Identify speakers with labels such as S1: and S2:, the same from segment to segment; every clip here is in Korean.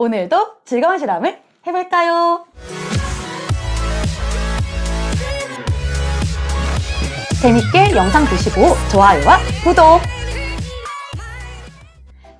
S1: 오늘도 즐거운 실험을 해볼까요? 재밌게 영상 보시고 좋아요와 구독!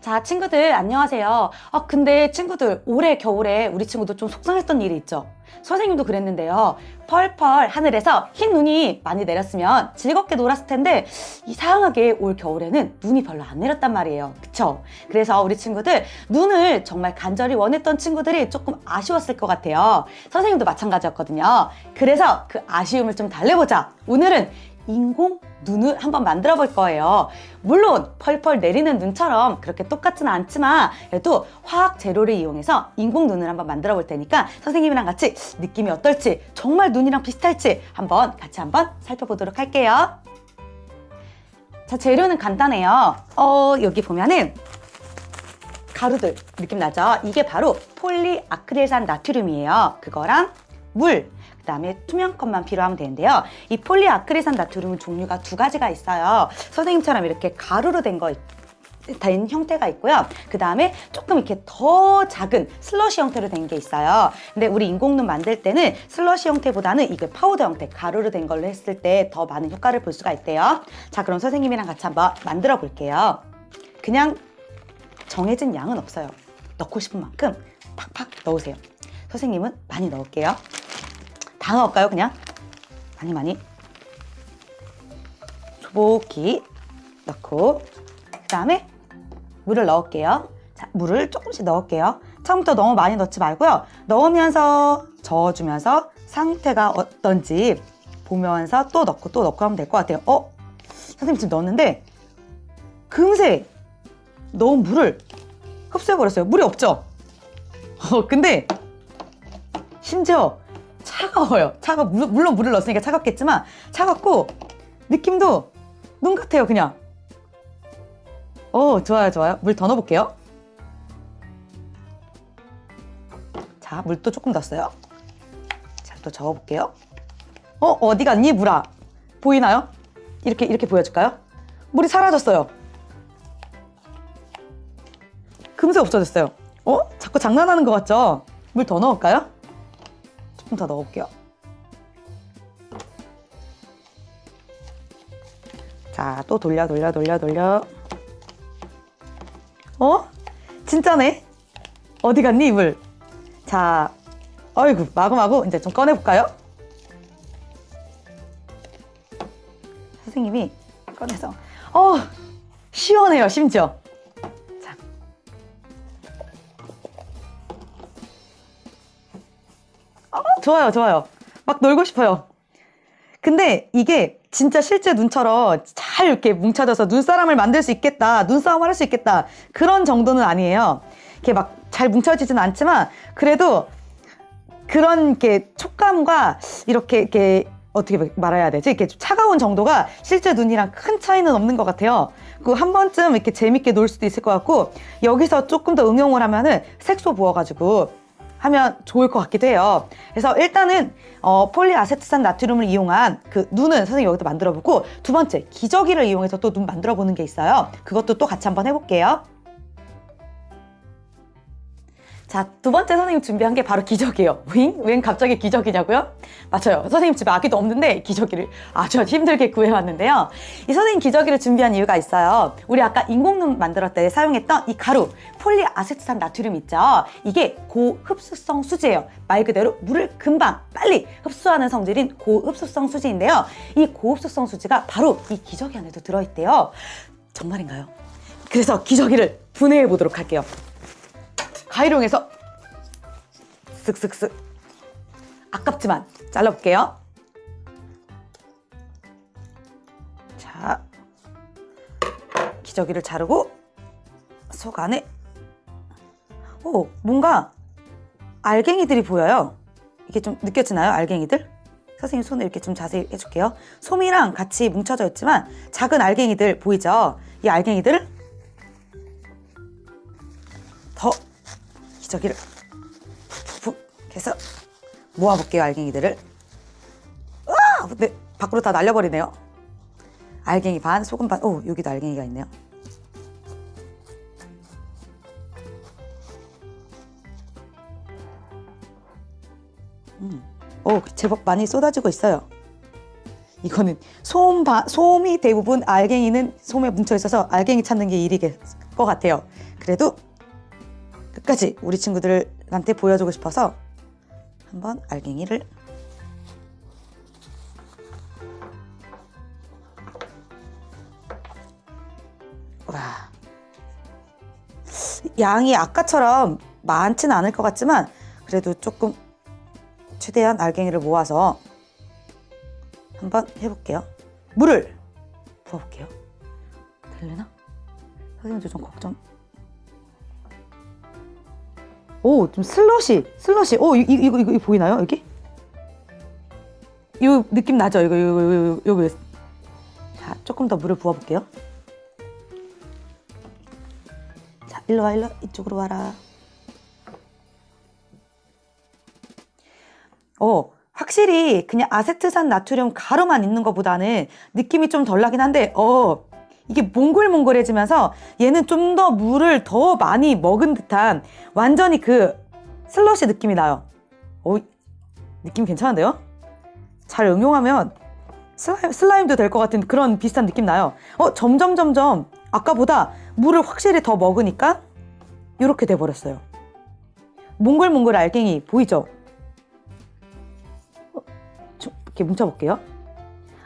S1: 자, 친구들, 안녕하세요. 아, 근데 친구들, 올해 겨울에 우리 친구들 좀 속상했던 일이 있죠? 선생님도 그랬는데요. 펄펄 하늘에서 흰 눈이 많이 내렸으면 즐겁게 놀았을 텐데, 이상하게 올 겨울에는 눈이 별로 안 내렸단 말이에요. 그쵸? 그래서 우리 친구들, 눈을 정말 간절히 원했던 친구들이 조금 아쉬웠을 것 같아요. 선생님도 마찬가지였거든요. 그래서 그 아쉬움을 좀 달래보자. 오늘은 인공 눈을 한번 만들어 볼 거예요. 물론 펄펄 내리는 눈처럼 그렇게 똑같지는 않지만 그래도 화학 재료를 이용해서 인공 눈을 한번 만들어 볼 테니까 선생님이랑 같이 느낌이 어떨지 정말 눈이랑 비슷할지 한번 같이 한번 살펴보도록 할게요. 자, 재료는 간단해요. 어, 여기 보면은 가루들 느낌 나죠? 이게 바로 폴리아크릴산 나트륨이에요. 그거랑 물, 그 다음에 투명 컵만 필요하면 되는데요. 이 폴리아크릴산 나트륨은 종류가 두 가지가 있어요. 선생님처럼 이렇게 가루로 된 거, 된 형태가 있고요. 그 다음에 조금 이렇게 더 작은 슬러시 형태로 된 게 있어요. 근데 우리 인공눈 만들 때는 슬러시 형태보다는 이게 파우더 형태, 가루로 된 걸로 했을 때 더 많은 효과를 볼 수가 있대요. 자, 그럼 선생님이랑 같이 한번 만들어 볼게요. 그냥 정해진 양은 없어요. 넣고 싶은 만큼 팍팍 넣으세요. 선생님은 많이 넣을게요. 다 넣을까요, 그냥? 많이 많이. 소복히 넣고, 그 다음에 물을 넣을게요. 자, 물을 조금씩 넣을게요. 처음부터 너무 많이 넣지 말고요. 넣으면서 저어주면서 상태가 어떤지 보면서 또 넣고 또 넣고 하면 될 것 같아요. 어? 선생님 지금 넣었는데 금세 너무 물을 흡수해버렸어요. 물이 없죠? 어, 근데 심지어 차가워요. 차가 물론, 물을 넣었으니까 차갑겠지만 차갑고 느낌도 눈 같아요. 그냥. 어 좋아요 좋아요. 물 더 넣어볼게요. 자 물도 조금 넣었어요. 자 또 저어볼게요. 어 어디 갔니 물아? 보이나요? 이렇게 이렇게 보여줄까요? 물이 사라졌어요. 금세 없어졌어요. 어? 자꾸 장난하는 것 같죠? 물 더 넣을까요? 조금 더 넣어볼게요. 자, 또 돌려, 돌려, 돌려, 돌려. 어? 진짜네? 어디 갔니, 이 물? 자, 어이구, 마구마구 이제 좀 꺼내볼까요? 선생님이 꺼내서, 어, 시원해요, 심지어. 좋아요, 좋아요. 막 놀고 싶어요. 근데 이게 진짜 실제 눈처럼 잘 이렇게 뭉쳐져서 눈사람을 만들 수 있겠다, 눈싸움을 할 수 있겠다, 그런 정도는 아니에요. 이렇게 막 잘 뭉쳐지진 않지만, 그래도 그런 이렇게 촉감과 이렇게, 이렇게 어떻게 말해야 되지? 이렇게 좀 차가운 정도가 실제 눈이랑 큰 차이는 없는 것 같아요. 그 한 번쯤 이렇게 재밌게 놀 수도 있을 것 같고, 여기서 조금 더 응용을 하면은 색소 부어가지고 하면 좋을 것 같기도 해요. 그래서 일단은 어, 폴리아세트산 나트륨을 이용한 그 눈은 선생님 여기다 만들어 보고 두 번째 기저귀를 이용해서 또 눈 만들어 보는 게 있어요. 그것도 또 같이 한번 해볼게요. 자, 두 번째 선생님 준비한 게 바로 기저귀예요. 윙? 웬 갑자기 기저귀냐고요? 맞아요. 선생님 집에 아기도 없는데 기저귀를 아주 힘들게 구해왔는데요. 이 선생님 기저귀를 준비한 이유가 있어요. 우리 아까 인공눈 만들었을 때 사용했던 이 가루, 폴리아세트산 나트륨 있죠? 이게 고흡수성 수지예요. 말 그대로 물을 금방 빨리 흡수하는 성질인 고흡수성 수지인데요. 이 고흡수성 수지가 바로 이 기저귀 안에도 들어있대요. 정말인가요? 그래서 기저귀를 분해해 보도록 할게요. 가위롱에서 쓱쓱쓱 아깝지만 잘라볼게요. 자, 기저귀를 자르고 속 안에 오 뭔가 알갱이들이 보여요. 이게 좀 느껴지나요? 알갱이들? 선생님 손을 이렇게 좀 자세히 해줄게요. 솜이랑 같이 뭉쳐져 있지만 작은 알갱이들 보이죠? 이 알갱이들 기저귀를 푹 해서 모아볼게요 알갱이들을 아 근데 밖으로 다 날려버리네요 알갱이 반 소금 반오 여기도 알갱이가 있네요 음. 오, 제법 많이 쏟아지고 있어요. 이거는 솜, 바, 솜이 대부분 알갱이는 솜에 뭉쳐 있어서 알갱이 찾는 게 일일 것 같아요. 그래도 끝까지 우리 친구들한테 보여주고 싶어서 한번 알갱이를 와 양이 아까처럼 많지는 않을 것 같지만 그래도 조금 최대한 알갱이를 모아서 한번 해볼게요. 물을 부어볼게요. 될래나? 선생님도 좀 걱정. 오, 좀 슬러시, 슬러시. 오, 이, 이, 이거, 이거, 이거 보이나요? 여기? 이 느낌 나죠? 이거, 이거, 이거, 이거, 이거. 자, 조금 더 물을 부어볼게요. 자, 일로 와, 일로 와. 이쪽으로 와라. 어, 확실히 그냥 아세트산 나트륨 가루만 있는 것보다는 느낌이 좀 덜 나긴 한데, 어, 이게 몽글몽글해지면서 얘는 좀 더 물을 더 많이 먹은 듯한 완전히 그 슬러시 느낌이 나요. 어, 느낌 괜찮은데요? 잘 응용하면 슬라임, 슬라임 도 될 것 같은 그런 비슷한 느낌 나요. 어, 점점 점점 아까보다 물을 확실히 더 먹으니까 이렇게 돼버렸어요. 몽글몽글 알갱이 보이죠? 좀 이렇게 뭉쳐볼게요.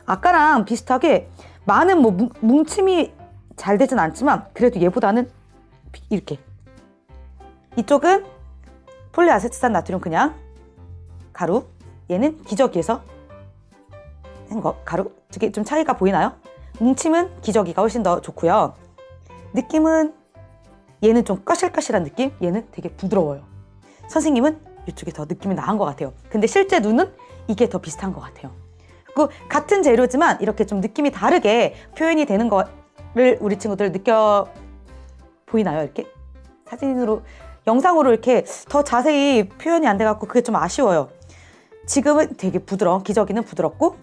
S1: 아까랑 비슷하게 많은 뭐 뭉- 뭉침이 잘 되진 않지만 그래도 얘보다는 이렇게 이쪽은 폴리아세트산 나트륨 그냥 가루 얘는 기저귀에서 한거 가루 두 개 좀 차이가 보이나요? 뭉침은 기저귀가 훨씬 더 좋고요. 느낌은 얘는 좀 까실까실한 느낌 얘는 되게 부드러워요. 선생님은 이쪽이 더 느낌이 나은 것 같아요. 근데 실제 눈은 이게 더 비슷한 것 같아요. 그 같은 재료지만 이렇게 좀 느낌이 다르게 표현이 되는 거를 우리 친구들 느껴 보이나요? 이렇게 사진으로 영상으로 이렇게 더 자세히 표현이 안 돼갖고 그게 좀 아쉬워요. 지금은 되게 부드러운 기저귀는 부드럽고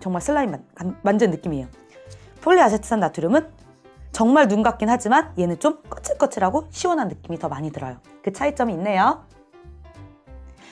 S1: 정말 슬라임 만, 간- 만든 느낌이에요. 폴리아세트산 나트륨은 정말 눈 같긴 하지만 얘는 좀 거칠거칠하고 시원한 느낌이 더 많이 들어요. 그 차이점이 있네요.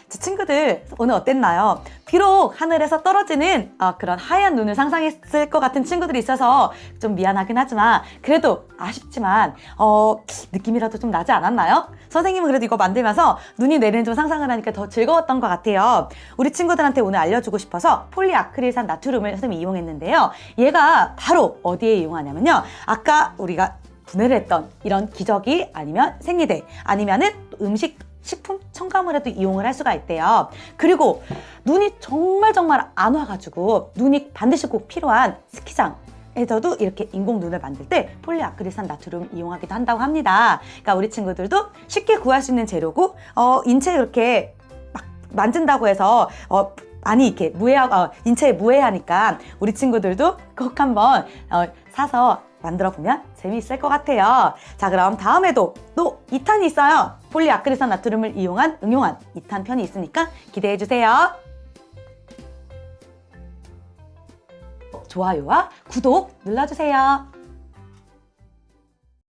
S1: 자, 친구들 오늘 어땠나요? 비록 하늘에서 떨어지는 어, 그런 하얀 눈을 상상했을 것 같은 친구들이 있어서 좀 미안하긴 하지만 그래도 아쉽지만 어, 느낌이라도 좀 나지 않았나요? 선생님은 그래도 이거 만들면서 눈이 내리는 좀 상상을 하니까 더 즐거웠던 것 같아요. 우리 친구들한테 오늘 알려주고 싶어서 폴리아크릴산 나트륨을 선생님이 이용했는데요. 얘가 바로 어디에 이용하냐면요. 아까 우리가 분해를 했던 이런 기저귀 아니면 생리대 아니면은 음식 식품 첨가물에도 이용을 할 수가 있대요. 그리고 눈이 정말 정말 안 와가지고 눈이 반드시 꼭 필요한 스키장 에서도 이렇게 인공 눈을 만들 때 폴리아크릴산 나트륨 이용하기도 한다고 합니다. 그러니까 우리 친구들도 쉽게 구할 수 있는 재료고 어, 인체 이렇게 막 만진다고 해서 어, 많이 이렇게 무해 어, 인체에 무해하니까 우리 친구들도 꼭 한번 어, 사서 만들어 보면 재미있을 것 같아요. 자, 그럼 다음에도 또 2탄이 있어요. 폴리아크릴산 나트륨을 이용한 응용한 2탄 편이 있으니까 기대해 주세요. 좋아요와 구독 눌러주세요.